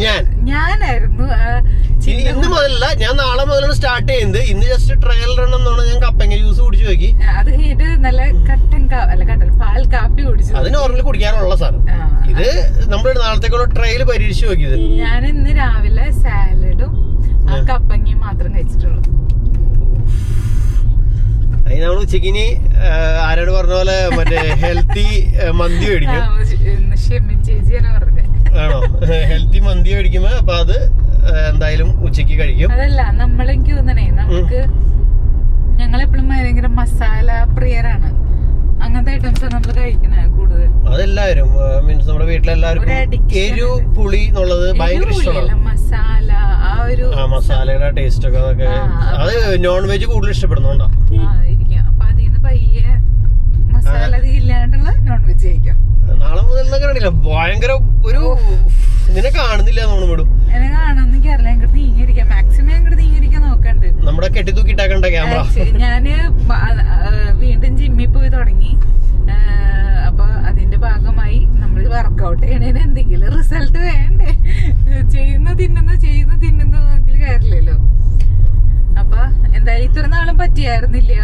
ഞാൻ. ഞാനായിരുന്നു ഇന്ന് മുതലല്ല ഞാൻ നാളെ മുതലാണ് സ്റ്റാർട്ട് ചെയ്യുന്നത്. ഇന്ന് ജസ്റ്റ് ട്രയൽ റൺ എന്നാണ് ഞാൻ കപ്പങ്ങ ജ്യൂസ് കുടിച്ചു നോക്കി. അത് ഇത് നല്ല കട്ടൻ അല്ല കട്ടൻ പാൽ കാപ്പി കുടിച്ചു. അത് നോർമലി കുടിക്കാനുള്ള സാധനം. ഇത് നമ്മൾ നാളത്തേക്കുള്ള ട്രയൽ പരീക്ഷിച്ചു നോക്കിയത്. ഞാൻ ഇന്ന് രാവിലെ സാലഡും കപ്പങ്ങയും മാത്രം കഴിച്ചിട്ടുള്ളൂ. അതിന് നമ്മൾ ആ, ആരോട് പറഞ്ഞ പോലെ മറ്റേ ഹെൽത്തി മന്തി മേടിക്കും. ക്ഷമി ചേച്ചിയാണ് പറഞ്ഞത് ആണോ? ഹെൽത്തി മന്തി മേടിക്കുമ്പോ അപ്പൊ അത് എന്തായാലും ഉച്ചയ്ക്ക് കഴിക്കും. അതല്ല നമ്മളെനിക്ക് തോന്നണേ നമുക്ക് ഞങ്ങൾ എപ്പോഴും ഭയങ്കര മസാല പ്രിയരാണ്. അങ്ങനത്തെ ഐറ്റംസ് നമ്മൾ കഴിക്കണേ കൂടുതൽ. അതെല്ലാവരും മീൻസ് നമ്മുടെ വീട്ടിലെല്ലാവർക്കും എരു പുളി എന്നുള്ളത് ഭയങ്കര ഇഷ്ടമാണ്. മസാല ആ ഒരു മസാലയുടെ ടേസ്റ്റ് ഒക്കെ അതൊക്കെ അത് നോൺ വെജ് കൂടുതൽ ഇഷ്ടപ്പെടുന്നുണ്ടോ. അപ്പൊ അതിന്ന് പയ്യെ മസാല ഇല്ലാണ്ടുള്ള നോൺ വെജ് കഴിക്കാം. നാളെ മുതൽ എന്നൊക്കെ ഭയങ്കര ഒരു നിന്നെ കാണുന്നില്ല നമ്മൾ വിടും. എന്നെ കാണാൻ എനിക്കറിയില്ല അങ്ങോട്ട് നീങ്ങിയിരിക്കാം. മാക്സിമം അങ്ങോട്ട് നീങ്ങിയിരിക്കാൻ നോക്കണ്ട്. നമ്മുടെ കെട്ടി തൂക്കിട്ടാക്കണ്ട ക്യാമറ. ഞാൻ വീണ്ടും ജിമ്മിൽ പോയി തുടങ്ങി. അപ്പൊ അതിന്റെ ഭാഗമായി നമ്മൾ വർക്കൗട്ട് ചെയ്യണേന് എന്തെങ്കിലും റിസൾട്ട് വേണ്ടേ? ചെയ്യുന്ന തിന്നുന്നു ചെയ്യുന്ന തിന്നുന്നു അതിൽ കാര്യമില്ലല്ലോ അപ്പൊ എന്തായാലും ഇത്ര നാളും പറ്റിയായിരുന്നില്ല.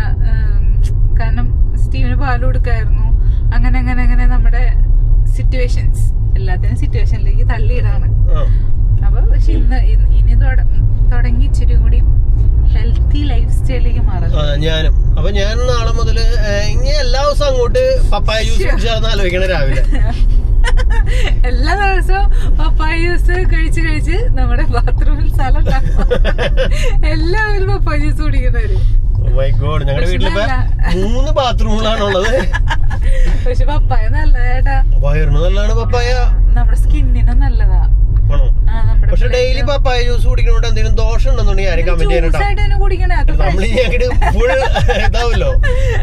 കാരണം സ്റ്റീവിന് പാൽ കൊടുക്കായിരുന്നു. അങ്ങനെ അങ്ങനെ അങ്ങനെ നമ്മുടെ സിറ്റുവേഷൻസ് എല്ലാത്തിനും സിറ്റുവേഷനിലേക്ക് തള്ളിയിടാണ്. അപ്പൊ പക്ഷെ ഇന്ന് ഇനി തുട- തുടങ്ങി ഇച്ചിരി കൂടി ഹെൽത്തി ലൈഫ് സ്റ്റൈലിലേക്ക് മാറും ഞാനും. അപ്പൊ ഞാൻ നാളെ മുതൽ ഇനി എല്ലാ ദിവസവും അങ്ങോട്ട് പപ്പായ ജ്യൂസ് കുടിച്ചാന്ന് ആലോചിക്കണേ രാവിലെ. എല്ലാ ദിവസവും പപ്പായ ജ്യൂസ് കഴിച്ച് കഴിച്ച് നമ്മുടെ ബാത്റൂമിൽ സ്ഥലം. എല്ലാവരും പപ്പായ ജ്യൂസ് കുടിക്കുന്നവര്. മൈ ഗോഡ് ഞങ്ങളുടെ വീട്ടിലിപ്പോ മൂന്ന് ബാത്റൂമുകളാണുള്ളത്. പക്ഷെ പപ്പായ നല്ലതാ വയറിന് നല്ലതാണ് പപ്പായ. നമ്മുടെ സ്കിന്നിനും നല്ലതാ. പക്ഷെ ഡെയിലി പപ്പായ ജ്യൂസ് കുടിക്കണോണ്ട് എന്തെങ്കിലും ദോഷം ഉണ്ടെന്നുണ്ടെങ്കിൽ ആരും കമന്റ് അത് നമ്മൾ ഞങ്ങട് ഫുൾ ഇതാവല്ലോ.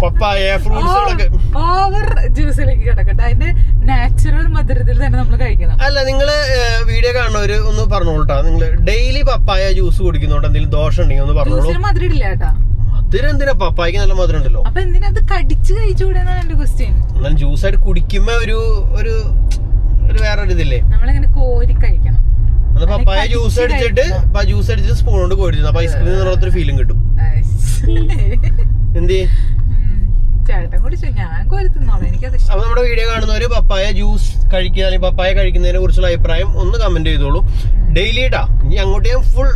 പപ്പായ ഫ്രൂട്ട്സുകളൊക്കെ. ഓവർ ജ്യൂസിലേക്ക് കിടക്കട്ടെ. അതിന്റെ നാച്ചുറൽ മധുരത്തിൽ തന്നെ നമ്മൾ കഴിക്കണം. അല്ല നിങ്ങൾ വീഡിയോ കാണുന്നവര് ഒന്ന് പറഞ്ഞോളൂട്ടാ. നിങ്ങൾ ഡെയിലി പപ്പായ ജ്യൂസ് കുടിക്കുന്നോണ്ട് എന്തെങ്കിലും ദോഷം ഉണ്ടെങ്കിൽ ഒന്ന് പറഞ്ഞോളൂ. മധുരം ഇല്ല കേട്ടാ എന്തിനാ പപ്പായ്ക്ക് നല്ല മധുരം ഉണ്ടല്ലോ അപ്പൊ എന്തിനാ അത് കടിച്ചു കഴിച്ചുകൂടെന്നാണ് എന്റെ ക്വസ്റ്റ്യൻ എന്നാൽ ജ്യൂസ് ആയിട്ട് കുടിക്കുമ്പോ ഒരു ഒരു ഒരു വേറൊരു ഇതില്ലേ നമ്മളിങ്ങനെ കോരി കഴിക്കണം. അത് പപ്പായ ജ്യൂസ് അടിച്ചിട്ട് ജ്യൂസ് അടിച്ചിട്ട് സ്പൂൺ കൊണ്ട് കോരി അപ്പൊ ഐസ്ക്രീം എന്നുള്ളൊരു ഫീലും കിട്ടും. എന്ത്. ചേട്ടൻ കുടിച്ചു. ഞാൻ എനിക്കത് അപ്പൊ നമ്മുടെ വീഡിയോ കാണുന്നവര് പപ്പായ ജ്യൂസ് കഴിക്കുക അല്ലെങ്കിൽ പപ്പായ കഴിക്കുന്നതിനെ കുറിച്ചുള്ള അഭിപ്രായം ഒന്ന് കമന്റ് ചെയ്തോളൂ. ഡെയിലി ഇടാ ഇനി അങ്ങോട്ട് ഞാൻ ഫുൾ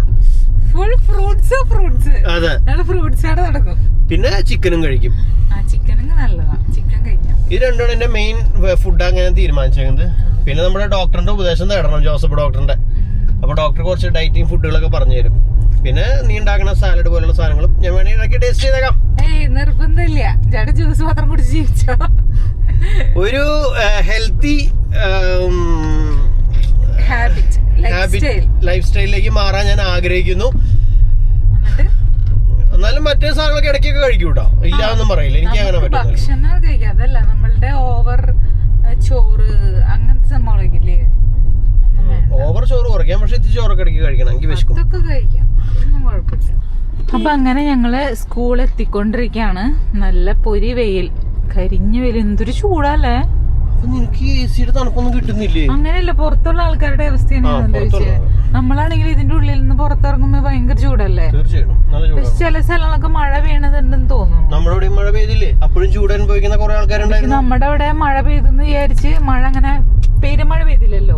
ഫുൾ ഫ്രൂട്ട്സ് ഫ്രൂട്ട്സ് അതെ. ഫ്രൂട്ട്സ് ആണ് നടക്കും. പിന്നെ ചിക്കനും കഴിക്കും. ആ ചിക്കനും നല്ലതാ. ചിക്കൻ കഴിക്കാം. ഇത് രണ്ടാണ് എന്റെ മെയിൻ ഫുഡ് അങ്ങനെ തീരുമാനിച്ചേക്കുന്നത്? പിന്നെ നമ്മുടെ ഡോക്ടറിന്റെ ഉപദേശം തേടണം ജോസഫ് ഡോക്ടറിന്റെ അപ്പൊ ഡോക്ടർ കുറച്ച് ഡയറ്റിംഗ് ഫുഡുകളൊക്കെ പറഞ്ഞു തരും. പിന്നെ നീ ഉണ്ടാക്കുന്ന സാലഡ് പോലുള്ള സാധനങ്ങളും ഞാൻ വേണമെങ്കിൽ ഇടയ്ക്ക് ടേസ്റ്റ് ചെയ്തേക്കാം. ഏയ് നിർബന്ധമില്ല. ചേട്ടൻ ജ്യൂസ് മാത്രം കുടിച്ച് ജീവിച്ചോ? ഒരു ഹെൽത്തി ഹാബിറ്റ് ലൈഫ് സ്റ്റൈലിലേക്ക് മാറാൻ ഞാൻ ആഗ്രഹിക്കുന്നു. എന്നാലും മറ്റേ സാധനങ്ങളൊക്കെ ഇടയ്ക്കൊക്കെ കഴിക്കും കേട്ടോ ഇല്ല എന്നും പറയില്ല. എനിക്ക് അങ്ങനെ ഭക്ഷണം കഴിക്കാം. അതല്ല നമ്മളുടെ ഓവർ ചോറ് അങ്ങനത്തെ സംഭവങ്ങളൊക്കെ ഇല്ലേ? ഓവർ ചോറ് കുറയ്ക്കാം. പക്ഷെ ഇത്തിരി ചോറൊക്കെ ഇടയ്ക്ക് കഴിക്കണം. എനിക്ക് വിശക്കും. കഴിക്കാം. അപ്പൊ അങ്ങനെ ഞങ്ങൾ സ്കൂൾ എത്തിക്കൊണ്ടിരിക്കാണ്. നല്ല പൊരി വെയിൽ. കരിഞ്ഞ വെയിൽ. എന്തൊരു ചൂടല്ലേ? നിനക്ക് എ സിയുടെ തണുപ്പൊന്നും കിട്ടുന്നില്ലേ? അങ്ങനെയല്ല പുറത്തുള്ള ആൾക്കാരുടെ അവസ്ഥയാണ് നമ്മളാണെങ്കിൽ ഇതിന്റെ ഉള്ളിൽ നിന്ന് പുറത്തിറങ്ങുമ്പോ ഭയങ്കര ചൂടല്ലേ? തീർച്ചയായിട്ടും. നല്ല ചൂടാണ് ചില സ്ഥലങ്ങളൊക്കെ മഴ വീണതുണ്ടെന്ന് തോന്നുന്നു. നമ്മുടെ ഇവിടെ മഴ പെയ്തില്ലേ? അപ്പോഴും ചൂട് അനുഭവിക്കുന്ന കുറെ ആൾക്കാരുണ്ടായിരുന്നു. നമ്മുടെ അവിടെ മഴ പെയ്തെന്ന് വിചാരിച്ച് മഴ അങ്ങനെ പെരുമഴ പെയ്തില്ലല്ലോ.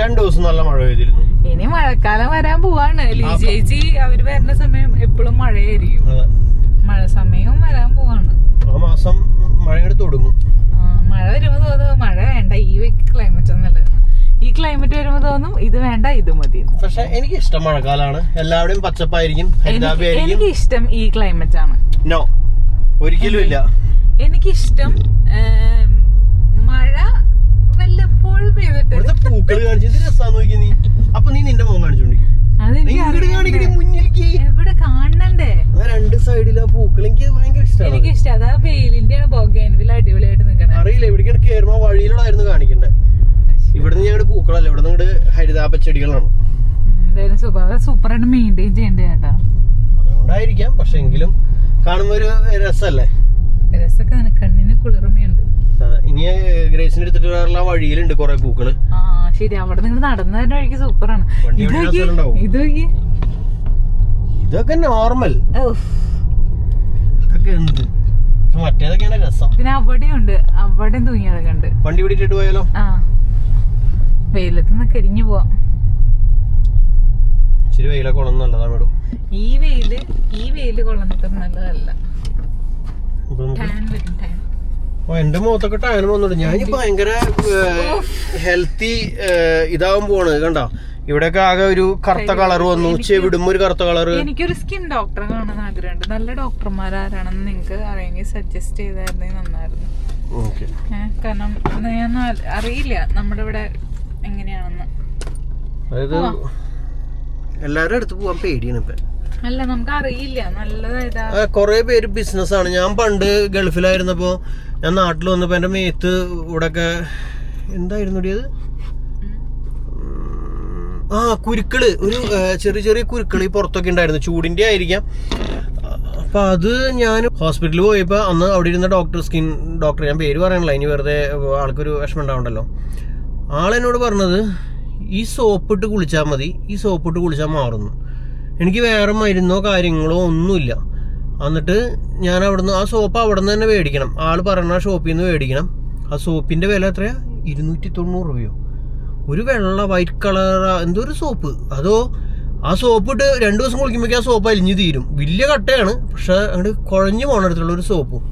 രണ്ടു ദിവസം നല്ല മഴ പെയ്തിരുന്നു. ഇനി മഴക്കാലം വരാൻ പോവാണ്. ലീ ചേച്ചി അവർ വരുന്ന സമയം എപ്പോഴും മഴയായിരിക്കും. മഴ സമയവും വരാൻ പോവാണ്. ആ മാസം മഴ ആ, മഴ വരുമ്പോ മഴ വേണ്ട. ഈ ക്ലൈമറ്റ് ഒന്നല്ല ഈ ക്ലൈമറ്റ് വരുമ്പോ തോന്നും ഇത് വേണ്ട ഇത് മതി പക്ഷെ എനിക്ക് ഇഷ്ടം മഴക്കാലാണ് എല്ലാവരുടെയും പച്ചപ്പായിരിക്കും എനിക്ക് ഇഷ്ടം ഈ ക്ലൈമറ്റ് ആണ്. നോ. ഒരിക്കലും ഇല്ല. എനിക്കിഷ്ടം മഴ വല്ലപ്പോഴും പെയ്തിട്ട് കാണിച്ചു ഇത് രസാന്ന് നോക്കി നീ. അപ്പൊ നീ നിന്റെ മുഖം കാണിച്ചോണ്ടിരിക്കും. എവിടെ കാണണ്ടേ? രണ്ട് സൈഡിലെ പൂക്കൾ എനിക്ക് ഭയങ്കര ഇഷ്ടമാണ് എനിക്ക് ഇഷ്ടം അതാ വെയിലിന്റെയാണ് ബോഗേൻവിൽ അടിപൊളിയായിട്ട് നിക്കണേ. അറിയില്ല എവിടേക്കാണ് കേറുമ്പോ വഴിയിലുള്ളായിരുന്നു ഇവിടുന്ന് പൂക്കളല്ല ഇവിടെ നിങ്ങളുടെ ഹരിതാപ ചെടികളാണ്. എന്തായാലും സൂപ്പർ. സൂപ്പറായിട്ട് മെയിന്റെയിൻ ചെയ്യണ്ടേ ചേട്ടാ. അതുകൊണ്ടായിരിക്കാം പക്ഷെ എങ്കിലും കാണുമ്പോ ഒരു രസല്ലേ? രസമൊക്കെ തന്നെ. കണ്ണിന് കുളിർമയുണ്ട്. ആ, ഇനി ഗ്രേസിന് എടുത്തിട്ട് വരാനുള്ള വഴിയിലുണ്ട് കുറെ പൂക്കൾ. ആ ശരി. അവിടെ നിങ്ങൾ നടന്നതിന്റെ വഴിക്ക് സൂപ്പറാണ്. ഇതൊക്കെ നോർമൽ. ഇതൊക്കെ എന്ത്? മറ്റേതൊക്കെയാണ് രസം. പിന്നെ അവിടെയുണ്ട്. അവിടെ തൂങ്ങിയതൊക്കെ ഉണ്ട് വണ്ടി പിടിച്ചിട്ട് പോയാലോ? ആ. വെയിലത്ത് നിന്ന് കരിഞ്ഞു പോവാം. ഇച്ചിരി വെയിലൊക്കെ കൊള്ളുന്ന നല്ലതാണ് മേഡം. ഈ വെയിൽ ഈ വെയിൽ കൊള്ളുന്നത് നല്ലതല്ല. ടാൻ വരും ടാൻ. എന്റെ മുഖത്തൊക്കെ ടാനും വന്നിട്ട് ഞാൻ ഭയങ്കര ഹെൽത്തി ഇതാവാൻ പോവാണ്. കണ്ട? ഇവിടെയൊക്കെ ആകെ ഒരു കറുത്ത കളർ വന്നു. വിടുമ്പോ ഒരു കറുത്ത കളർ എനിക്കൊരു സ്കിൻ ഡോക്ടറെ കാണാൻ ആഗ്രഹമുണ്ട്. നല്ല ഡോക്ടർമാർ ആരാണെന്ന് നിങ്ങൾക്ക് അറിയെങ്കിൽ സജസ്റ്റ് ചെയ്തായിരുന്നെങ്കിൽ നന്നായിരുന്നു. കാരണം ഞാൻ അറിയില്ല. നമ്മുടെ ഇവിടെ എങ്ങനെയാണെന്ന്. അതായത് എല്ലാവരുടെ അടുത്ത് പോവാൻ പേടിയാണ് ഇപ്പൊ. അല്ല നമുക്ക് അറിയില്ല നല്ലതായതാ ആ, കുറേ പേര് ബിസിനസ്സാണ്. ഞാൻ പണ്ട് ഗൾഫിലായിരുന്നപ്പോ ഞാൻ നാട്ടിൽ വന്നപ്പോ എന്റെ മേത്ത് ഇവിടൊക്കെ എന്തായിരുന്നു അത്? ആ കുരുക്കൾ. ഒരു ചെറിയ ചെറിയ കുരുക്കൾ ഈ പുറത്തൊക്കെ ഉണ്ടായിരുന്നു. ചൂടിന്റെ ആയിരിക്കാം. അപ്പൊ അത് ഞാൻ ഹോസ്പിറ്റലിൽ പോയപ്പോ അന്ന് അവിടെ ഇരുന്ന ഡോക്ടർ സ്കിൻ ഡോക്ടർ ഞാൻ പേര് പറയണല്ലോ ഇനി വെറുതെ ആൾക്കൊരു വിഷമം ഉണ്ടാവണ്ടല്ലോ. ആളെന്നോട് പറഞ്ഞത് ഈ സോപ്പിട്ട് കുളിച്ചാൽ മതി ഈ സോപ്പിട്ട് കുളിച്ചാൽ മാറുന്നു. എനിക്ക് വേറെ മരുന്നോ കാര്യങ്ങളോ ഒന്നുമില്ല. എന്നിട്ട് ഞാൻ അവിടുന്ന് ആ സോപ്പ് അവിടെ നിന്ന് തന്നെ മേടിക്കണം. ആൾ പറഞ്ഞ ഷോപ്പിൽ നിന്ന് മേടിക്കണം. ആ സോപ്പിന്റെ വില എത്രയാ? ഇരുന്നൂറ്റി തൊണ്ണൂറ് രൂപയോ. ഒരു വെള്ള വൈറ്റ് കളർ എന്തോ ഒരു സോപ്പ്. അതോ ആ സോപ്പ് ഇട്ട് രണ്ട് ദിവസം കുളിക്കുമ്പോഴേക്കും ആ സോപ്പ് അലിഞ്ഞു തീരും. വലിയ കട്ടയാണ് പക്ഷെ അങ്ങോട്ട് കുഴഞ്ഞു പോകണടുത്തുള്ള ഒരു സോപ്പ്.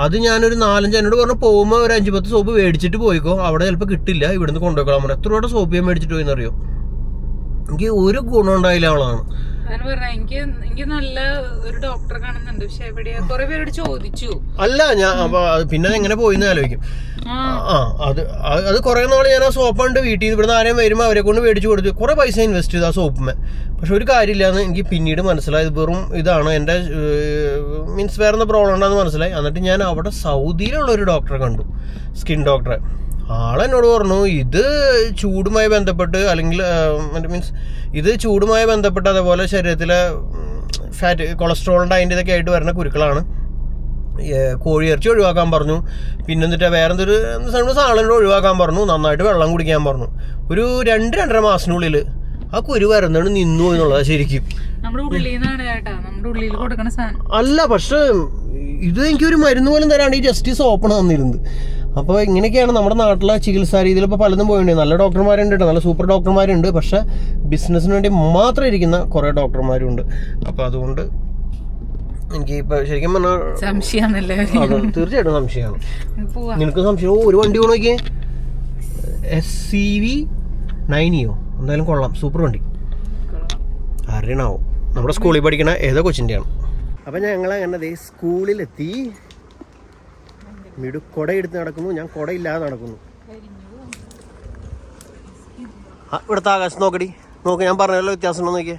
അത് ഞാനൊരു നാലഞ്ച് എന്നോട് പറഞ്ഞു പോകുമ്പോൾ ഒരു അഞ്ച് പത്ത് സോപ്പ് മേടിച്ചിട്ട് പോയിക്കോ. അവിടെ ചിലപ്പോൾ കിട്ടില്ല ഇവിടുന്ന് കൊണ്ടുപോയിക്കോളാം പറഞ്ഞു. എത്ര രൂപയുടെ സോപ്പ് ഞാൻ മേടിച്ചിട്ട് പോയെന്നറിയോ? എനിക്ക് ഒരു ഗുണം ഉണ്ടായില്ല അവളാണ്. പറഞ്ഞ എനിക്ക് എനിക്ക് നല്ല ഒരു ഡോക്ടറെ കാണുന്നുണ്ട്. പക്ഷെ എവിടെയാ കുറെ പേരോട് ചോദിച്ചു. അല്ല ഞാൻ അപ്പൊ പിന്നെ എങ്ങനെ പോയിന്ന് ആലോചിക്കും. ആ. അത് അത് കുറെ നാൾ ഞാൻ ആ സോപ്പ് കണ്ട് വീട്ടിൽ നിന്ന് ഇവിടുന്ന് ആരെയും വരുമ്പോൾ അവരെ കൊണ്ട് മേടിച്ചു കൊടുത്തു. കുറെ പൈസ ഇൻവെസ്റ്റ് ചെയ്തു ആ സോപ്പിന് പക്ഷെ ഒരു കാര്യമില്ലാന്ന് എനിക്ക് പിന്നീട് മനസ്സിലായത് വെറും ഇതാണ്. എന്റെ മീൻസ് വേറെ പ്രോബ്ലം ഉണ്ടെന്ന് മനസ്സിലായി. എന്നിട്ട് ഞാൻ അവിടെ സൗദിയിലുള്ള ഒരു ഡോക്ടറെ കണ്ടു. സ്കിൻ ഡോക്ടറെ ആളെന്നോട് പറഞ്ഞു ഇത് ചൂടുമായി ബന്ധപ്പെട്ട് അല്ലെങ്കിൽ മീൻസ് ഇത് ചൂടുമായി ബന്ധപ്പെട്ട് അതേപോലെ ശരീരത്തിലെ ഫാറ്റ് കൊളസ്ട്രോളിന്റെ അതിന്റെ ഇതൊക്കെ ആയിട്ട് വരുന്ന കുരുക്കളാണ്. കോഴി ഇറച്ചി ഒഴിവാക്കാൻ പറഞ്ഞു. പിന്നെ എന്നിട്ട് വേറെ എന്തൊരു സാധനം ഒഴിവാക്കാൻ പറഞ്ഞു. നന്നായിട്ട് വെള്ളം കുടിക്കാൻ പറഞ്ഞു. ഒരു രണ്ട് രണ്ടര മാസത്തിനുള്ളിൽ ആ കുരു വരുന്നതാണ് നിന്നു എന്നുള്ളതാണ് ശരിക്കും. അല്ല പക്ഷെ ഇത് എനിക്കൊരു മരുന്ന് പോലും തരാണ്ട് ഈ ജസ്റ്റിസ് ഓപ്പൺ തന്നിരുന്നത് അപ്പോൾ ഇങ്ങനെയൊക്കെയാണ് നമ്മുടെ നാട്ടിലെ ചികിത്സാ രീതിയിൽ ഇപ്പോൾ പലതും പോയിട്ടുണ്ട്. നല്ല ഡോക്ടർമാരുണ്ട് കേട്ടോ. നല്ല സൂപ്പർ ഡോക്ടർമാരുണ്ട്. പക്ഷെ ബിസിനസ്സിന് വേണ്ടി മാത്രം ഇരിക്കുന്ന കുറേ ഡോക്ടർമാരുണ്ട്. അപ്പോൾ അതുകൊണ്ട് എനിക്ക് ഇപ്പോൾ ശരിക്കും പറഞ്ഞാൽ സംശയമാണല്ലേ തീർച്ചയായിട്ടും സംശയമാണ്. നിനക്ക് സംശയം? ഒരു വണ്ടി നോക്കിയേ. എസ് സി വി നയനിയോ എന്തായാലും കൊള്ളാം. സൂപ്പർ വണ്ടി. അറിയണാവോ? നമ്മുടെ സ്കൂളിൽ പഠിക്കണ ഏതോ കൊച്ചിന്റെയാണ് അപ്പം ഞങ്ങൾ അങ്ങനെ സ്കൂളിലെത്തി. മിടു കൊട എടുത്ത് നടക്കുന്നു. ഞാൻ കൊടയില്ലാതെ ഇല്ലാതെ നടക്കുന്നു. ആ, ഇവിടുത്തെ ആകാശം നോക്കടി. നോക്ക് ഞാൻ പറഞ്ഞല്ലോ വ്യത്യാസം ഉണ്ടോ നോക്കിയേ.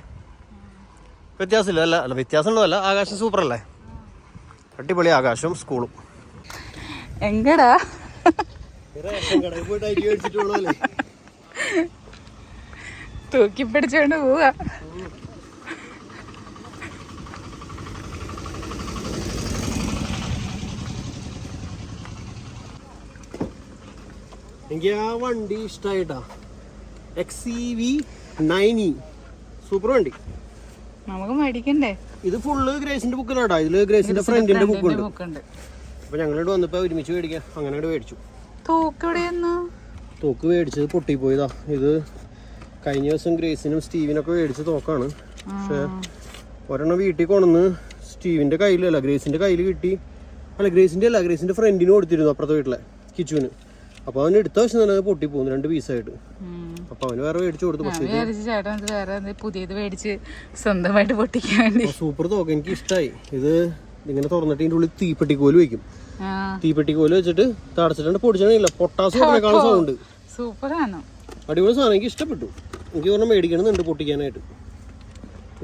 വ്യത്യാസമില്ല അല്ല അല്ല വ്യത്യാസം ഉണ്ടോ ആകാശം സൂപ്പർ അല്ലേ അടിപൊളി ആകാശവും സ്കൂളും. എങ്കടാ? തൂക്കിപ്പിടിച്ചോണ്ട് തൂക്കി പിടിച്ചോണ്ട് പോവാ. എനിക്ക് ആ വണ്ടി ഇഷ്ടമായിട്ടാ X E V E super വണ്ടി. നമുക്ക് മേടിക്കണ്ടേ? ഇത് ഫുള്ള് ഗ്രേസിന്റെ ബുക്കിലാട്ടാ ഇതിൽ ഗ്രേസിന്റെ ഫ്രണ്ടിന്റെ ബുക്കുണ്ട് അപ്പൊ ഞങ്ങളിവിടെ വന്നപ്പോ ഒരുമിച്ച് മേടിക്കാം. അങ്ങനെ ഇവിടെ മേടിച്ചു തോക്ക് മേടിച്ചത് പൊട്ടിപ്പോയതാ. ഇത് കഴിഞ്ഞ ദിവസം ഗ്രേസിനും സ്റ്റീവിനൊക്കെ മേടിച്ച തോക്കാണ്. പക്ഷെ ഒരെണ്ണം വീട്ടിൽ കൊണ്ടുവന്ന് സ്റ്റീവിന്റെ കയ്യിലല്ല ഗ്രേസിന്റെ കയ്യിൽ കിട്ടി. അല്ല ഗ്രേസിന്റെ അല്ല ഗ്രേസിന്റെ ഫ്രണ്ടിന് കൊടുത്തിരുന്നു അപ്പുറത്തെ വീട്ടിലെ കിച്ചുവിന്. അപ്പൊ അവന് എടുത്ത വശം തന്നെ പൊട്ടി പോകുന്നു രണ്ട് പീസായിട്ട് അപ്പൊ അവന് വേറെ മേടിച്ചു കൊടുത്തു പക്ഷേ ചേട്ടൻ വേറെ പുതിയത് മേടിച്ച് സ്വന്തമായിട്ട് പൊട്ടിക്കാൻ വേണ്ടി. സൂപ്പർ തോക്ക് എനിക്ക് ഇഷ്ടമായി ഇത് ഇങ്ങനെ തുറന്നിട്ട് ഇതിന്റെ ഉള്ളിൽ തീപ്പെട്ടി തീപ്പെട്ടിക്കോൽ വെക്കും. തീപ്പെട്ടി തീപ്പെട്ടിക്കോൽ വെച്ചിട്ട് തടച്ചിട്ടുണ്ട് പൊടിച്ചിട്ടില്ല പൊട്ടാസ് പറഞ്ഞേക്കാളും സൗണ്ട് സൂപ്പറാണ് അടിപൊളി സാധനം എനിക്ക് ഇഷ്ടപ്പെട്ടു. എനിക്ക് പറഞ്ഞാൽ മേടിക്കണമെന്നുണ്ട് പൊട്ടിക്കാനായിട്ട്.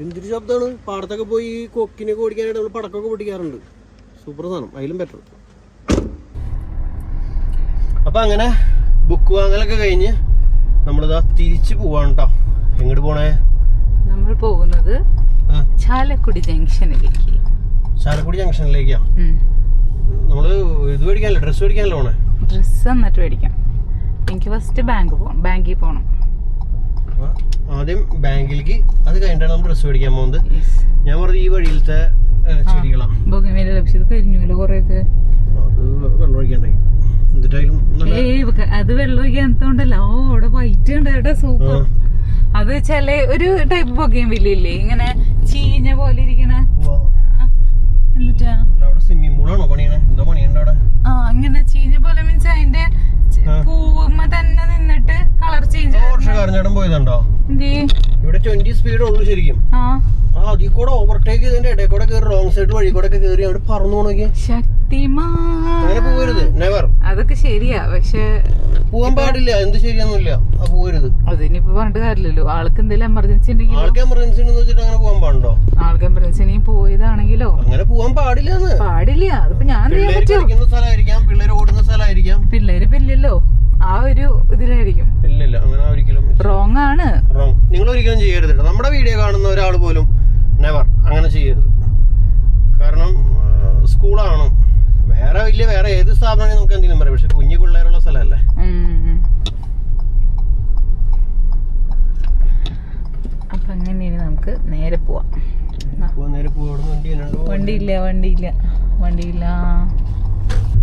എന്തൊരു ശബ്ദമാണ്. പാടത്തൊക്കെ പോയി ഈ കൊക്കിനൊക്കെ ഓടിക്കാനായിട്ട് നമ്മൾ പടക്കമൊക്കെ പൊട്ടിക്കാറുണ്ട്. സൂപ്പർ സാധനം അതിലും ബെറ്റർ അപ്പൊ അങ്ങനെ ബുക്ക് വാങ്ങലൊക്കെ കഴിഞ്ഞ് നമ്മളിതാ തിരിച്ചു പോവാണ് കേട്ടോ എങ്ങോട്ട് പോണേ? നമ്മൾ പോകുന്നത് ചാലക്കുടി ജംഗ്ഷനിലേക്ക്. ചാലക്കുടി ജംഗ്ഷനിലേക്കാ? നമ്മൾ ഇത് മേടിക്കാനല്ലോ? ഡ്രസ് മേടിക്കാനല്ലോ പോണേ? ഡ്രസ് എന്നിട്ട് മേടിക്കാം. എനിക്ക് ഫസ്റ്റ് ബാങ്ക് പോകണം ബാങ്കിൽ പോകണം ആദ്യം ബാങ്കിലേക്ക് അത് കഴിഞ്ഞാണ് നമ്മൾ ഡ്രസ് മേടിക്കാൻ പോകുന്നത്. ഞാൻ പറഞ്ഞത് ഈ വഴിയിലത്തെ ചെടികളാണ് കരിഞ്ഞുല്ലോ കുറെയൊക്കെ. അത് വെള്ളം ഒഴിക്കണ്ടായി അത് വെള്ളം ഓ വൈറ്റ് ഉണ്ട് കേട്ടോ സൂപ്പർ അത് ചില ഒരു ടൈപ്പ് ബൊഗയും ഇല്ലേ ഇങ്ങനെ ചീഞ്ഞ പോലെ ഇരിക്കണ. എന്നിട്ടാ? ആ അങ്ങനെ ചീഞ്ഞ പോലെ മീൻസ് അതിന്റെ പൂവമ്മ തന്നെ നിന്നിട്ട് കളർ ചേഞ്ച് പോയതുണ്ടോ? ഇവിടെ ട്വന്റി സ്പീഡ് ഉള്ളു ശരിക്കും. ആ. ആ അതിൽ കൂടെ ഓവർടേക്ക് ചെയ്തതിന്റെ ഇടയിൽ കൂടെ റോങ് സൈഡ് വഴി കൂടെ കേറി കയറി അവിടെ പറന്നു പോണോക്കി അങ്ങനെ നെവർ അതൊക്കെ ശരിയാ. പക്ഷെ പോവാൻ പാടില്ല. എന്ത് ശരിയൊന്നുമില്ല. ആ പോകരുത് അതിനിപ്പോ പറഞ്ഞിട്ട് കാര്യമില്ലല്ലോ. ആൾക്ക് എന്തെങ്കിലും എമർജൻസി ഉണ്ടെങ്കിലോ? ആൾക്ക് എമർജൻസി ഉണ്ടെന്ന് വെച്ചിട്ട് അങ്ങനെ പോകാൻ പാടുണ്ടോ? ആൾക്ക് എമർജൻസി ഉണ്ടെങ്കിൽ പോയതാണെങ്കിലോ? അങ്ങനെ പോവാൻ പാടില്ല പാടില്ല. അതിപ്പോ ഞാൻ ചെയ്യാൻ കളിക്കുന്ന സ്ഥലമായിരിക്കാം. പിള്ളേര് ഓടുന്ന സ്ഥലമായിരിക്കാം. പിള്ളേര് പില്ലല്ലോ ആ ഒരു ഇതിലായിരിക്കും. ഇല്ലില്ല. അങ്ങനെ ഒരിക്കലും റോങ് ആണ്. റോങ് നിങ്ങൾ ഒരിക്കലും ചെയ്യരുത് നമ്മുടെ വീഡിയോ കാണുന്ന ഒരാൾ പോലും നെവർ അങ്ങനെ ചെയ്യരുത് കാരണം ആ, സ്കൂളാണ് വേറെ വലിയ വേറെ ഏത് സ്ഥാപനമാണെങ്കിൽ നമുക്ക് എന്തെങ്കിലും പറയാം. പക്ഷെ കുഞ്ഞു പിള്ളേരുള്ള സ്ഥലമല്ലേ. അപ്പൊ അങ്ങനെ ഇനി നമുക്ക് നേരെ പോവാം. വണ്ടിയില്ല വണ്ടിയില്ല. വണ്ടിയില്ല.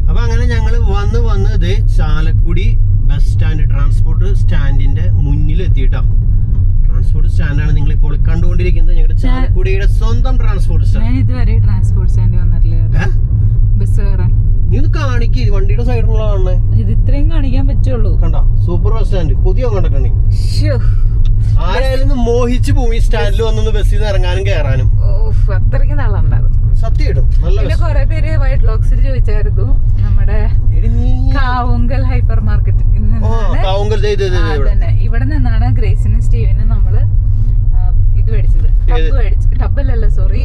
അപ്പൊ അങ്ങനെ ഞങ്ങൾ വന്ന് വന്ന് ഇതേ ചാലക്കുടി ബസ് സ്റ്റാൻഡ് ട്രാൻസ്പോർട്ട് സ്റ്റാൻഡിന്റെ മുന്നിൽ എത്തിയിട്ടാ. ട്രാൻസ്പോർട്ട് സ്റ്റാൻഡാണ് നിങ്ങൾ ഇപ്പോൾ കണ്ടുകൊണ്ടിരിക്കുന്നത് ഞങ്ങളുടെ ചാലക്കുടിയുടെ സ്വന്തം ട്രാൻസ്പോർട്ട് സ്റ്റാൻഡ്. ഞാൻ ഇതുവരെ ട്രാൻസ്പോർട്ട് സ്റ്റാൻഡ് വന്നിട്ടില്ല ബസ് കയറാൻ കാണിക്ക് വണ്ടിയുടെ സൈഡിലുള്ള കാണണേ. ഇത് ഇത്രയും കാണിക്കാൻ പറ്റുള്ളൂ. കണ്ട സൂപ്പർ ബസ് സ്റ്റാൻഡ് പുതിയ കണ്ടിട്ടുണ്ടെങ്കിൽ. ആരായാലും മോഹിച്ച് പോയി സ്റ്റാൻഡിൽ വന്നൊന്ന് ബസ്സിൽ നിന്ന് ഇറങ്ങാനും കയറാനും. അത്രയ്ക്ക് തള്ളുണ്ടായിരുന്നു സത്യം നല്ല ബസ് പേര് വൈറ്റ് ലോക്സിൽ ചോദിച്ചായിരുന്നു. നമ്മുടെ കാവുങ്കൽ ഹൈപ്പർ മാർക്കറ്റ് കാവുങ്കൽ ഇവിടെ. നിന്നാണ് ഗ്രേസിനും സ്റ്റീവിനും നമ്മൾ ഇത് മേടിച്ചത്. ടബ് മേടിച്ചത് ടബല്ലല്ലോ സോറി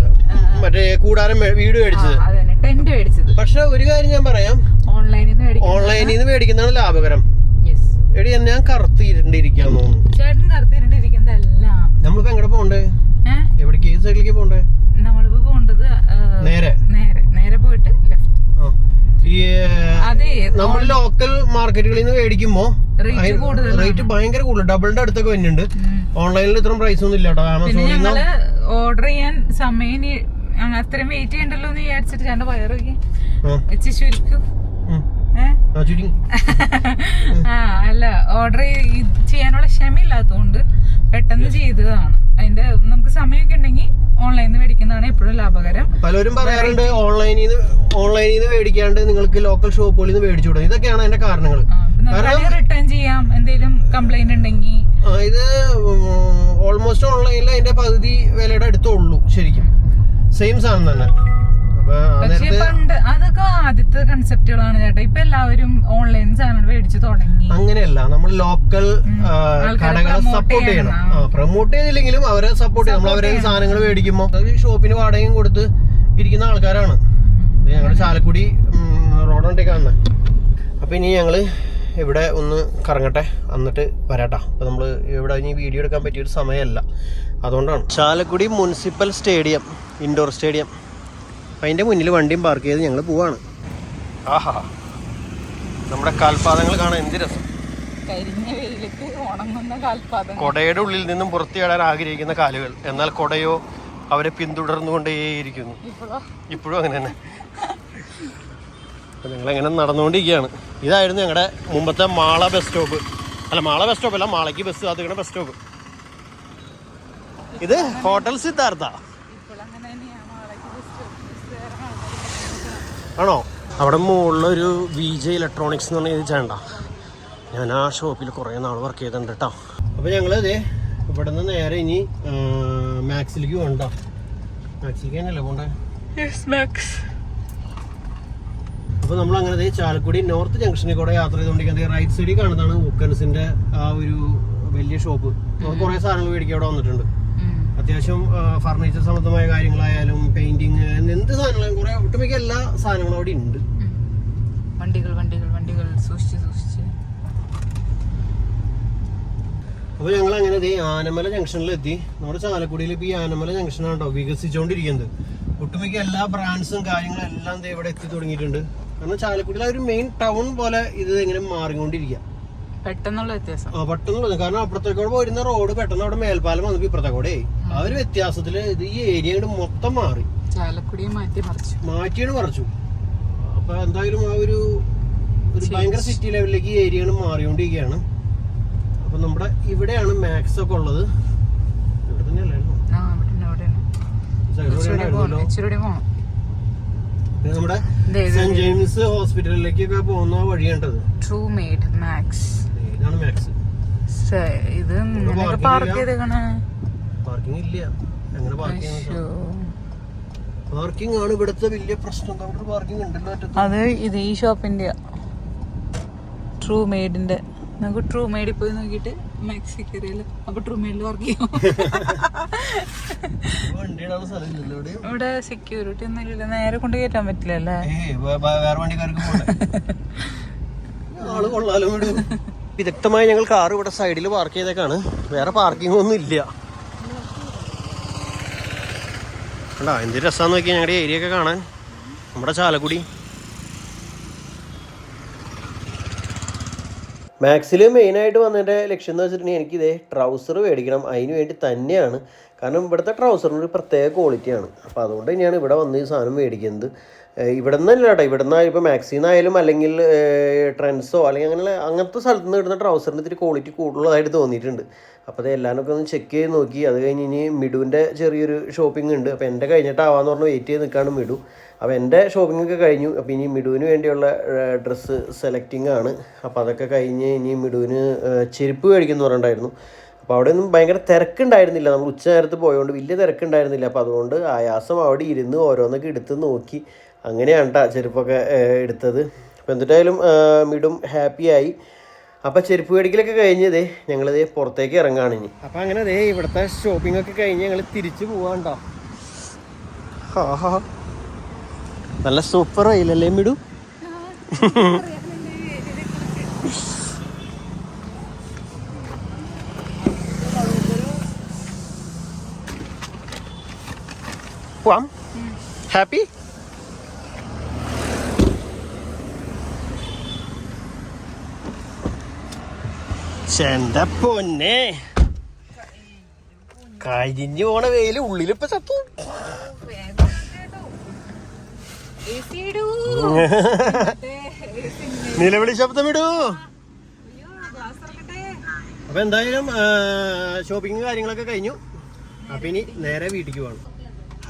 മറ്റേ കൂടാരം വീട് മേടിച്ചത്. ടെന്റ് മേടിച്ചത്. പക്ഷെ ഒരു കാര്യം ഞാൻ പറയാം. ഓൺലൈനിൽ നിന്ന് ഓൺലൈനിൽ നിന്ന് മേടിക്കുന്നതാണ് ലാഭകരം. എടി ഞാൻ കറുത്തിരുണ്ടിരിക്കാൻ തോന്നുന്നു. ചേട്ടൻ കറുത്തിരണ്ടിരിക്കുന്നതല്ല. നമ്മളിപ്പോ എങ്ങടെ പോണ്ടേ? എവിടേക്ക്? ഏത് സൈഡിലേക്ക് പോണ്ടേ? നമ്മളിപ്പോ പോണ്ടത് നേരെ? നേരെ. നേരെ പോയിട്ട് ലെഫ്റ്റ് നമ്മൾ ലോക്കൽ മാർക്കറ്റുകളിൽ നിന്ന് മേടിക്കുമ്പോ റേറ്റ് ഭയങ്കര കൂടുതൽ ഡബിളിന്റെ അടുത്തൊക്കെ വരുന്നുണ്ട്. ഓൺലൈനിൽ ഇത്രയും പ്രൈസ് ഒന്നും ഇല്ല കേട്ടോ ആമസോണിൽ ഓർഡർ ചെയ്യാൻ സമയം അത്രയും വെയിറ്റ് ചെയ്യണ്ടല്ലോ എന്ന് വിചാരിച്ചിട്ട് ഞാൻ വയറൊക്കെ വെച്ച് ചുരുക്കും. ആ, അല്ല ഓർഡർ ചെയ്യാനുള്ള ക്ഷമയില്ലാത്തതുകൊണ്ട് പെട്ടെന്ന് ചെയ്തതാണ്. അതിന്റെ നമുക്ക് സമയമൊക്കെ ഉണ്ടെങ്കിൽ ഓൺലൈനിൽ നിന്ന് മേടിക്കുന്നതാണ് എപ്പോഴും ലാഭകരം. പലരും പറയാറുണ്ട് ഓൺലൈനിൽ നിന്ന് ഓൺലൈനിൽ നിന്ന് മേടിക്കാണ്ട് നിങ്ങൾക്ക് ലോക്കൽ ഷോപ്പുകളിൽ നിന്ന് മേടിച്ചു കൊടുക്കും ഇതൊക്കെയാണ് അതിന്റെ കാരണങ്ങൾ റിട്ടേൺ ചെയ്യാം. എന്തെങ്കിലും കംപ്ലൈന്റ് ഉണ്ടെങ്കിൽ. ഇത് ഓൾമോസ്റ്റ് ഓൺലൈനിൽ അതിന്റെ പകുതി വിലയുടെ അടുത്തുള്ളൂ ശരിക്കും. സെയിം സാധനം തന്നെ. പക്ഷെ പണ്ട് അതൊക്കെ ആദ്യത്തെ കൺസെപ്റ്റുകളാണ് ചേട്ടാ. ഇപ്പൊ എല്ലാവരും ഓൺലൈൻ മേടിച്ചു തുടങ്ങി. അങ്ങനെയല്ല. നമ്മൾ ലോക്കൽ കടകളെ സപ്പോർട്ട് ചെയ്യണം. പ്രൊമോട്ട് ചെയ്തില്ലെങ്കിലും അവരെ സപ്പോർട്ട് ചെയ്യണം. നമ്മൾ അവരെ സാധനങ്ങൾ മേടിക്കുമ്പോൾ ഷോപ്പിന് വാടകയും കൊടുത്ത് ഇരിക്കുന്ന ആൾക്കാരാണ്. ഞങ്ങൾ ചാലക്കുടി കാണുന്നത് അപ്പൊ ഇനി ഞങ്ങൾ ഇവിടെ ഒന്ന് കറങ്ങട്ടെ എന്നിട്ട് വരാട്ടാ. അപ്പൊ നമ്മൾ ഇവിടെ ഇനി വീഡിയോ എടുക്കാൻ പറ്റിയൊരു സമയമല്ല അതുകൊണ്ടാണ്. Chalakudy municipal stadium indoor stadium. അതിന്റെ മുന്നിൽ വണ്ടിയും പാർക്ക് ചെയ്ത് ഞങ്ങൾ പോവാണ്. ആഹാ. നമ്മുടെ കാൽപാദങ്ങൾ കാണാൻ എന്ത് രസം. കൊടയുടെ ഉള്ളിൽ നിന്നും പുറത്തിയാടാൻ ആഗ്രഹിക്കുന്ന കാലുകൾ. എന്നാൽ കൊടയോ അവരെ പിന്തുടർന്നുകൊണ്ടേയിരിക്കുന്നു. ഇപ്പോഴും അങ്ങനെ തന്നെ. അപ്പം ഞങ്ങളങ്ങനെ നടന്നുകൊണ്ടിരിക്കുകയാണ്. ഇതായിരുന്നു ഞങ്ങളുടെ മുമ്പത്തെ മാള ബസ് സ്റ്റോപ്പ്. അല്ല മാള ബസ് സ്റ്റോപ്പ് അല്ല മാളയ്ക്ക് ബസ് അത് ബസ് സ്റ്റോപ്പ്. ഇത് ഹോട്ടൽ സിദ്ധാർത്ഥ. ആണോ? അവിടെ മുകളിലൊരു വി ജെ ഇലക്ട്രോണിക്സ് എന്ന് പറഞ്ഞ ഇത് ചേണ്ട ഞാൻ ആ ഷോപ്പിൽ കുറേ നാൾ വർക്ക് ചെയ്തിട്ടുണ്ട് കേട്ടോ അപ്പോൾ ഞങ്ങളത് ഇവിടെ നിന്ന് നേരെ ഇനി മാക്സിലേക്ക് പോകണ്ട മാക്സിലേക്ക് തന്നെയല്ലേ പോണ്ടേ അപ്പോൾ നമ്മൾ അങ്ങനെ ചാലക്കുടി നോർത്ത് ജംഗ്ഷനിൽ കൂടെ യാത്ര ചെയ്തുകൊണ്ടിരിക്കുന്നത് റൈറ്റ് സൈഡിൽ കാണുന്നതാണ് ഊക്കൻസിന്റെ ആ ഒരു വലിയ ഷോപ്പ് കുറേ സാധനങ്ങൾ മേടിക്കാൻ അവിടെ വന്നിട്ടുണ്ട്. അത്യാവശ്യം ഫർണിച്ചർ സംബന്ധമായ കാര്യങ്ങളായാലും പെയിന്റിങ് എന്ത് സാധനങ്ങളും കുറെ ഒട്ടുമിക്ക എല്ലാ സാധനങ്ങളും അവിടെ ഉണ്ട്. വണ്ടികൾ വണ്ടികൾ വണ്ടികൾ സൂക്ഷിച്ച് സൂക്ഷിച്ച്. അപ്പോൾ ഞങ്ങൾ അങ്ങനെ ദേ ആനമല ജംഗ്ഷനിൽ എത്തി നമ്മുടെ ചാലക്കുടിയിൽ ഇപ്പോൾ ഈ ആനമല ജംഗ്ഷനാണ് കേട്ടോ വികസിച്ചുകൊണ്ടിരിക്കുന്നത് ഒട്ടുമിക്ക എല്ലാ ബ്രാൻഡ്സും കാര്യങ്ങളും എല്ലാം ഇവിടെ എത്തി തുടങ്ങിയിട്ടുണ്ട്. കാരണം ചാലക്കുടിയിലെ ഒരു മെയിൻ ടൗൺ പോലെ ഇത് ഇങ്ങനെ മാറിക്കൊണ്ടിരിക്കുക പെട്ടെന്നുള്ള വ്യത്യാസം. ആ പെട്ടെന്ന് കാരണം അപ്പുറത്തേക്കോട് പോയിരുന്ന റോഡ് പെട്ടെന്ന് അവിടെ മേൽപ്പാലം വന്നപ്പോ ഇപ്പുറത്തേക്കോടെ. ആ ഒരു വ്യത്യാസത്തിൽ ഇത് ഈ ഏരിയ മൊത്തം മാറി. ചാലക്കുടിയും മാറ്റി മറിച്ചു. മാറ്റിയാണ് പറിച്ചു അപ്പൊ എന്തായാലും ആ ഒരു ഒരു ഭയങ്കര സിറ്റി ലെവലിലേക്ക് ഈ ഏരിയ മാറിക്കൊണ്ടിരിക്കുകയാണ് അപ്പൊ നമ്മുടെ ഇവിടെയാണ് മാക്സ് ഒക്കെ ഉള്ളത്. ഇവിടെ തന്നെയല്ലായിരുന്നു നമ്മുടെ സെന്റ് ജെയിംസ് ഹോസ്പിറ്റലിലേക്കൊക്കെ പോകുന്ന വഴിയാണ്ടത്. ട്രൂ മെയ്ഡ് മാക്സ് ഇതാണ് മാക്സ് ഇത് പാർക്ക്. ചെയ്തേക്കണേ. പാർക്കിംഗ് ഇല്ല. എങ്ങനെ പാർക്കിംഗ്. പാർക്കിംഗ് ആണ് ഇവിടുത്തെ വലിയ പ്രശ്നം. പാർക്കിംഗ് ഉണ്ടല്ലോ അത് ഇത് ഈ ഷോപ്പിന്റെ ട്രൂ മെയ്ഡിന്റെ നമുക്ക് ട്രൂ മേഡിൽ പോയി നോക്കിയിട്ട് മാക്സി കയറിയല്ലോ അപ്പൊ ട്രൂ മേഡിൽ വർക്ക് ചെയ്യും ഇവിടെ? സെക്യൂരിറ്റി ഒന്നും ഇല്ല നേരെ കൊണ്ട് കയറ്റാൻ പറ്റില്ല അല്ലേ? ഏയ് വേ- വേ- വേറെ വണ്ടിക്കാർക്ക് പോകണ്ടേ. ആൾ കൊള്ളാലോ വീട് വിദഗ്ധമായി ഞങ്ങൾ കാർ ഇവിടെ സൈഡിൽ പാർക്ക് ചെയ്തേക്കാണ്. വേറെ പാർക്കിംഗ് ഒന്നും ഇല്ല. കണ്ടാ എന്ത് രസമാന്ന് നോക്കിയാൽ ഞങ്ങളുടെ ഏരിയ ഒക്കെ കാണാൻ. നമ്മുടെ ചാലക്കുടി. മാക്സിൽ മെയിനായിട്ട് വന്നതിന്റെ ലക്ഷ്യം എന്ന് വെച്ചിട്ടുണ്ടെങ്കിൽ എനിക്കിതേ ട്രൗസർ മേടിക്കണം. അതിന് വേണ്ടി തന്നെയാണ് കാരണം ഇവിടുത്തെ ട്രൗസറിന് ഒരു പ്രത്യേക ക്വാളിറ്റിയാണ് അപ്പോൾ അതുകൊണ്ട് തന്നെയാണ് ഇവിടെ വന്ന് ഈ സാധനം മേടിക്കുന്നത്. ഇവിടെ നിന്നല്ല കേട്ടോ. ഇവിടെ നിന്ന് ഇപ്പോൾ മാക്സിന്നായാലും അല്ലെങ്കിൽ ട്രെൻഡ്സോ അല്ലെങ്കിൽ അങ്ങനെ അങ്ങനത്തെ സ്ഥലത്ത് നിന്ന് ഇടുന്ന ട്രൗസറിന് ഇത്തിരി ക്വാളിറ്റി കൂടുതലായിട്ട് തോന്നിയിട്ടുണ്ട്. അപ്പോൾ അത് എല്ലാവരും ഒന്ന് ചെക്ക് ചെയ്ത് നോക്കി. അത് കഴിഞ്ഞ് ഇനി മിഡുവിന്റെ ചെറിയൊരു ഷോപ്പിംഗ് ഉണ്ട്. അപ്പോൾ എന്റെ കഴിഞ്ഞിട്ടാവാന്ന് പറഞ്ഞ് വെയിറ്റ് ചെയ്ത് നിൽക്കാണ് മിഡു. അപ്പോൾ എന്റെ ഷോപ്പിംഗ് ഒക്കെ കഴിഞ്ഞു. അപ്പോൾ ഇനി മിഡുവിന് വേണ്ടിയുള്ള ഡ്രസ്സ് സെലക്ടിങ് ആണ്. അപ്പോൾ അതൊക്കെ കഴിഞ്ഞ് ഇനി മിഡുവിന് ചെരുപ്പ് മേടിക്കുന്നു പറഞ്ഞിട്ടുണ്ടായിരുന്നു. അപ്പോൾ അവിടെ ഒന്നും ഭയങ്കര തിരക്കുണ്ടായിരുന്നില്ല. നമ്മൾ ഉച്ച നേരത്ത് പോയതുകൊണ്ട് വലിയ തിരക്കുണ്ടായിരുന്നില്ല. അപ്പോൾ അതുകൊണ്ട് ആയാസം അവിടെ ഇരുന്ന് ഓരോന്നൊക്കെ എടുത്ത് നോക്കി അങ്ങനെയാണ് കേട്ടോ ചെരുപ്പൊക്കെ എടുത്തത്. അപ്പോൾ എന്നിട്ടായാലും മിടും ഹാപ്പിയായി അപ്പോൾ ചെരുപ്പ് മേടിക്കലൊക്കെ കഴിഞ്ഞതേ ഞങ്ങളിതേ പുറത്തേക്ക് ഇറങ്ങാണ് ഇനി. അപ്പോൾ അങ്ങനെ ദേ ഇവിടുത്തെ ഷോപ്പിംഗ് ഒക്കെ കഴിഞ്ഞ് ഞങ്ങൾ തിരിച്ചു പോവാണ്ടോ ഹാ നല്ല സൂപ്പർ ആയില്ലല്ലേ മിടു? പോവാം ഹാപ്പി? ചെന്ത പൊന്നെ. കഴിഞ്ഞു പോണ വെയിൽ ഉള്ളിലിപ്പോ ചത്തു. നിലവിളി ശബ്ദം ഇടൂ അപ്പൊ എന്തായാലും ഷോപ്പിംഗ് കാര്യങ്ങളൊക്കെ കഴിഞ്ഞു. അപ്പൊ ഇനി നേരെ വീട്ടിക്ക് പോകണം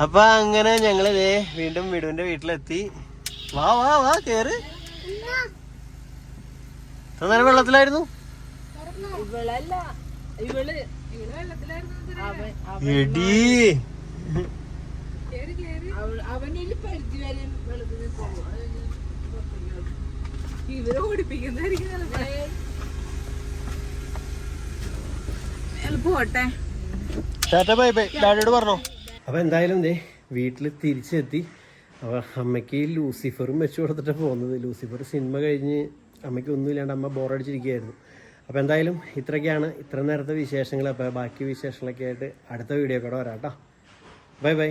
അപ്പൊ അങ്ങനെ ഞങ്ങൾ ദേ വീണ്ടും വിടുവിന്റെ വീട്ടിലെത്തി. വാ വാ വാ കേറ്. ഇത്ര നേരം വെള്ളത്തിലായിരുന്നു? എടീ. ഇവരെ ഓടിപ്പിക്കുന്നതായിരിക്കും പോട്ടെ. Tata bye bye. ഡാഡിയോട് പറഞ്ഞോ. അപ്പൊ എന്തായാലും ദേ വീട്ടിൽ തിരിച്ചെത്തി. അപ്പോൾ അമ്മയ്ക്ക് ലൂസിഫറും വെച്ച് കൊടുത്തിട്ട് പോകുന്നത്. ലൂസിഫർ സിനിമ കഴിഞ്ഞ് അമ്മയ്ക്ക് ഒന്നുമില്ലാണ്ട് അമ്മ ബോറടിച്ചിരിക്കുകയായിരുന്നു. അപ്പോൾ എന്തായാലും ഇത്രയൊക്കെയാണ് ഇത്ര നേരത്തെ വിശേഷങ്ങൾ അപ്പോൾ ബാക്കി വിശേഷങ്ങളൊക്കെ ആയിട്ട് അടുത്ത വീഡിയോ കൂടെ വരാം കേട്ടോ. Bye bye.